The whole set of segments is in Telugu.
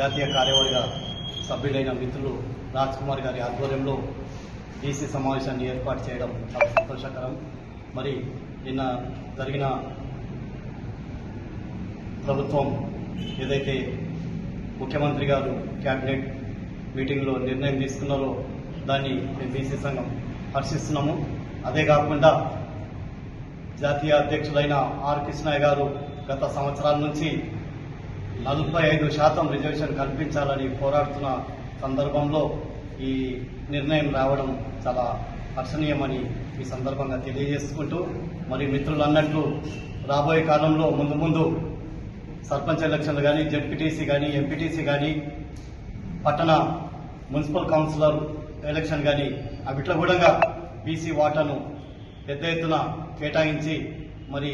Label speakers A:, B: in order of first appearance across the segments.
A: జాతీయ కార్యవర్గ సభ్యులైన మిత్రులు రాజ్ కుమార్ గారి ఆధ్వర్యంలో బీసీ సమావేశాన్ని ఏర్పాటు చేయడం చాలా సంతోషకరం. మరి నిన్న జరిగిన ప్రభుత్వం ఏదైతే ముఖ్యమంత్రి గారు క్యాబినెట్ మీటింగ్లో నిర్ణయం తీసుకున్నారో దాన్ని మేము బీసీ సంఘం హర్షిస్తున్నాము. అదే కాకుండా జాతీయ అధ్యక్షులైన ఆర్ కృష్ణయ్య గారు గత సంవత్సరాల నుంచి నలభై ఐదు శాతం రిజర్వేషన్ కల్పించాలని పోరాడుతున్న సందర్భంలో ఈ నిర్ణయం రావడం చాలా హర్షణీయమని ఈ సందర్భంగా తెలియజేసుకుంటూ మరి మిత్రులు అన్నట్లు రాబోయే కాలంలో ముందు ముందు సర్పంచ్ ఎలక్షన్లు కానీ జెడ్పీటీసీ కానీ ఎంపీటీసీ కానీ పట్టణ మున్సిపల్ కౌన్సిలర్ ఎలక్షన్ కానీ అవిట్ల కూడా బీసీ వాటాను పెద్ద ఎత్తున కేటాయించి మరి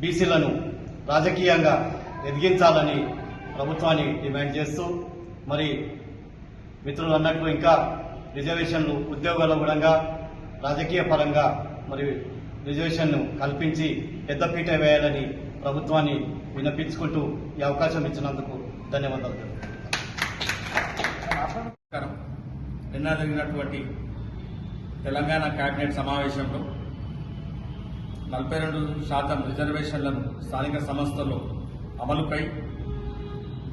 A: బీసీలను రాజకీయంగా ఎదిగించాలని ప్రభుత్వాన్ని డిమాండ్ చేస్తూ మరి మిత్రులు అన్నట్లు ఇంకా రిజర్వేషన్లు ఉద్యోగాల కూడా రాజకీయ పరంగా మరి రిజర్వేషన్ను కల్పించి పెద్దపీట వేయాలని ప్రభుత్వాన్ని విన్నపించుకుంటూ ఈ అవకాశం ఇచ్చినందుకు ధన్యవాదాలు
B: నిన్న జరిగినటువంటి తెలంగాణ కేబినెట్ సమావేశంలో నలభై రెండు శాతం రిజర్వేషన్లను స్థానిక సంస్థల్లో అమలుపై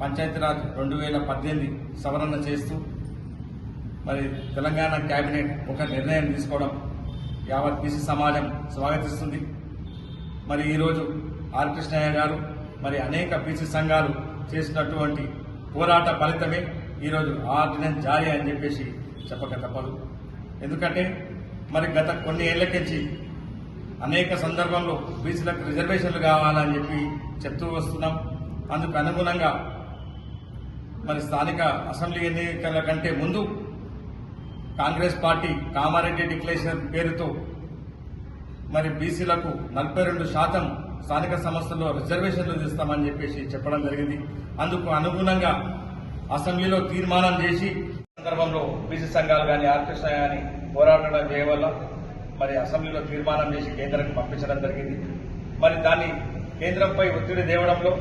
B: పంచాయతీరాజ్ రెండు వేల పద్దెనిమిది సవరణ చేస్తూ మరి తెలంగాణ కేబినెట్ ఒక నిర్ణయం తీసుకోవడం యావత్ బీసీ సమాజం స్వాగతిస్తుంది. మరి ఈరోజు ఆర్ కృష్ణయ్య గారు మరి అనేక బీసీ సంఘాలు చేసినటువంటి పోరాట ఫలితమే ఈరోజు ఆర్డినెన్స్ జారీ అని చెప్పేసి చెప్పక తప్పదు. ఎందుకంటే మరి గత కొన్ని ఏళ్ళకించి అనేక సందర్భంలో బీసీలకు రిజర్వేషన్లు కావాలని చెప్పి చెప్తూ వస్తున్నాం. అందుకు అనుగుణంగా మరి స్థానిక అసెంబ్లీ ఎన్నికల కంటే ముందు కాంగ్రెస్ పార్టీ కామారెడ్డి డిక్లరేషన్ పేరుతో మరి బీసీలకు నలభై రెండు శాతం స్థానిక సంస్థల్లో రిజర్వేషన్లు తీస్తామని చెప్పేసి చెప్పడం జరిగింది. అందుకు అనుగుణంగా అసెంబ్లీలో తీర్మానం చేసి సందర్భంలో బీసీ సంఘాలు కానీ ఆర్కెస్ట్రా కానీ పోరాటం చేయవల్ల మరి అసెంబ్లీలో తీర్మానం చేసి కేంద్రానికి పంపించడం జరిగింది. మరి దాన్ని కేంద్రంపై ఒత్తిడి తేవడంలో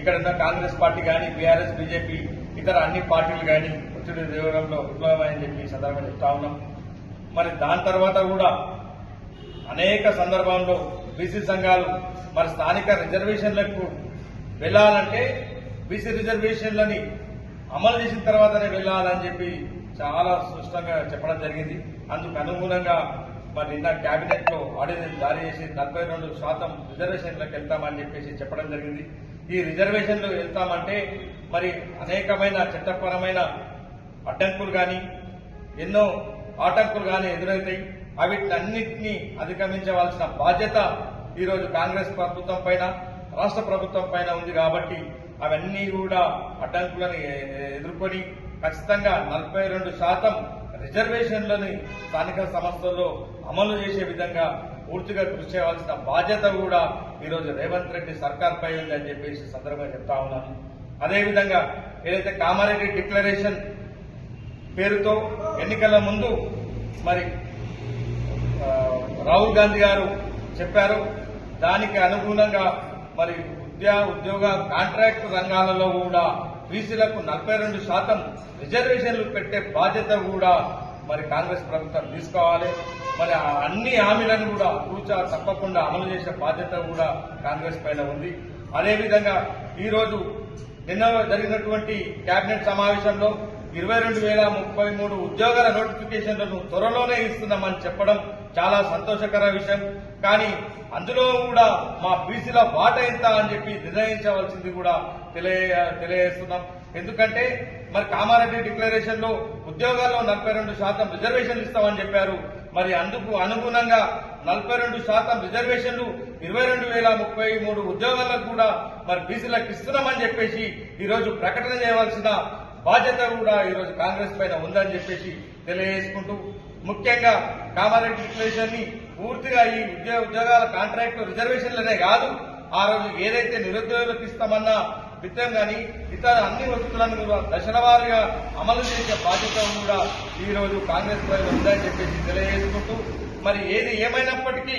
B: ఇక్కడ ఉన్న కాంగ్రెస్ పార్టీ కానీ బీఆర్ఎస్ బీజేపీ ఇతర అన్ని పార్టీలు కానీ ఒత్తిడి తేవడంలో విఫలమని చెప్పి సందర్భంగా చెప్తా ఉన్నాం. మరి దాని తర్వాత కూడా అనేక సందర్భంలో బీసీ సంఘాలు మరి స్థానిక రిజర్వేషన్లకు వెళ్ళాలంటే బీసీ రిజర్వేషన్లని అమలు చేసిన తర్వాతనే వెళ్ళాలని చెప్పి చాలా స్పష్టంగా చెప్పడం జరిగింది. అందుకు అనుగుణంగా మరి నిన్న కేబినెట్లో ఆర్డినెన్స్ జారీ చేసి నలభై రెండు శాతం రిజర్వేషన్లకు వెళ్తామని చెప్పేసి చెప్పడం జరిగింది. ఈ రిజర్వేషన్లు వెళ్తామంటే మరి అనేకమైన చట్టపరమైన అడ్డంకులు కానీ ఎన్నో ఆటంకులు కానీ ఎదురవుతాయి. అన్నింటినీ అధిగమించవలసిన బాధ్యత ఈరోజు కాంగ్రెస్ ప్రభుత్వం పైన రాష్ట్ర ప్రభుత్వం పైన ఉంది కాబట్టి అవన్నీ కూడా అడ్డంకులను ఎదుర్కొని ఖచ్చితంగా నలభై రెండు శాతం రిజర్వేషన్లని స్థానిక సంస్థల్లో అమలు చేసే విధంగా పూర్తిగా కృషి చేయవలసిన బాధ్యత కూడా ఈరోజు రేవంత్ రెడ్డి సర్కార్ పై ఉంది అని చెప్పేసి సందర్భంగా చెప్తా ఉన్నాను. అదేవిధంగా ఏదైతే కామారెడ్డి డిక్లరేషన్ పేరుతో ఎన్నికల ముందు మరి రాహుల్ గాంధీ గారు చెప్పారు దానికి అనుగుణంగా మరి విద్యా ఉద్యోగ కాంట్రాక్ట్ రంగాలలో కూడా బీసీలకు నలభై రెండు శాతం రిజర్వేషన్లు పెట్టే బాధ్యత కూడా మరి కాంగ్రెస్ ప్రభుత్వం తీసుకోవాలి. మరి అన్ని హామీలను కూడా కూర్చా తప్పకుండా అమలు చేసే బాధ్యత కూడా కాంగ్రెస్ పైన ఉంది. అదేవిధంగా ఈరోజు నిన్న జరిగినటువంటి కేబినెట్ సమావేశంలో ఇరవై రెండు వేల ముప్పై మూడు ఉద్యోగాల నోటిఫికేషన్లను త్వరలోనే ఇస్తున్నామని చెప్పడం చాలా సంతోషకర విషయం. కానీ అందులో కూడా మా బీసీల వాట ఎంత అని చెప్పి నిర్ణయించవలసింది కూడా తెలియ తెలియజేస్తున్నాం. ఎందుకంటే మరి కామారెడ్డి డిక్లరేషన్లో ఉద్యోగాల్లో నలభై రెండు శాతం రిజర్వేషన్లు ఇస్తామని చెప్పారు. మరి అందుకు అనుగుణంగా నలభై రెండు శాతం రిజర్వేషన్లు ఇరవై రెండు వేల ముప్పై మూడు ఉద్యోగాలకు కూడా మరి బీసీలకు ఇస్తున్నామని చెప్పేసి ఈరోజు ప్రకటన చేయవలసిన బాధ్యత కూడా ఈరోజు కాంగ్రెస్ పైన ఉందని చెప్పేసి తెలియజేసుకుంటూ ముఖ్యంగా కామారెడ్డి డిక్లరేషన్ని పూర్తిగా ఈ ఉద్యోగ ఉద్యోగాల కాంట్రాక్ట్ రిజర్వేషన్లనే కాదు ఆ రోజు ఏదైతే నిరుద్యోగులకు ఇస్తామన్నా విత్తం గాని ఇతర అన్ని వస్తువులను కూడా దశల వారీగా అమలు చేసే బాధ్యత కూడా ఈరోజు కాంగ్రెస్ ప్రజలు ఉందని చెప్పేసి తెలియజేసుకుంటూ మరి ఏది ఏమైనప్పటికీ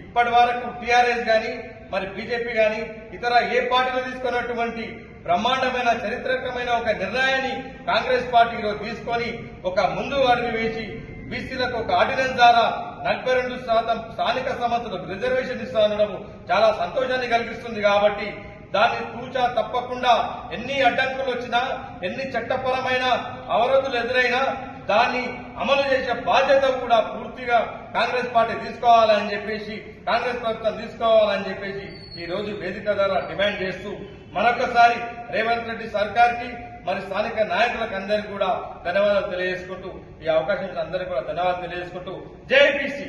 B: ఇప్పటి వరకు టీఆర్ఎస్ గాని మరి బీజేపీ గాని ఇతర ఏ పార్టీలు తీసుకున్నటువంటి బ్రహ్మాండమైన చరిత్రకమైన ఒక నిర్ణయాన్ని కాంగ్రెస్ పార్టీ ఈరోజు తీసుకొని ఒక ముందు అడుగు వేసి బీసీలకు ఒక ఆర్డినెన్స్ ద్వారా నలభై రెండు శాతం స్థానిక సంస్థలకు రిజర్వేషన్ ఇస్తా ఉండడం చాలా సంతోషాన్ని కలిగిస్తుంది కాబట్టి దాన్ని తూచా తప్పకుండా ఎన్ని అడ్డంకులు వచ్చినా ఎన్ని చట్టపరమైన అవరోధులు ఎదురైనా దాన్ని అమలు చేసే బాధ్యత కూడా పూర్తిగా కాంగ్రెస్ పార్టీ తీసుకోవాలని చెప్పేసి కాంగ్రెస్ ప్రభుత్వం తీసుకోవాలని చెప్పేసి ఈ రోజు వేదిక ద్వారా డిమాండ్ చేస్తూ మరొకసారి రేవంత్ రెడ్డి సర్కార్కి మరి స్థానిక నాయకులకు అందరికీ కూడా ధన్యవాదాలు తెలియజేసుకుంటూ ఈ అవకాశం అందరికీ కూడా ధన్యవాదాలు తెలియజేసుకుంటూ జేపీసీ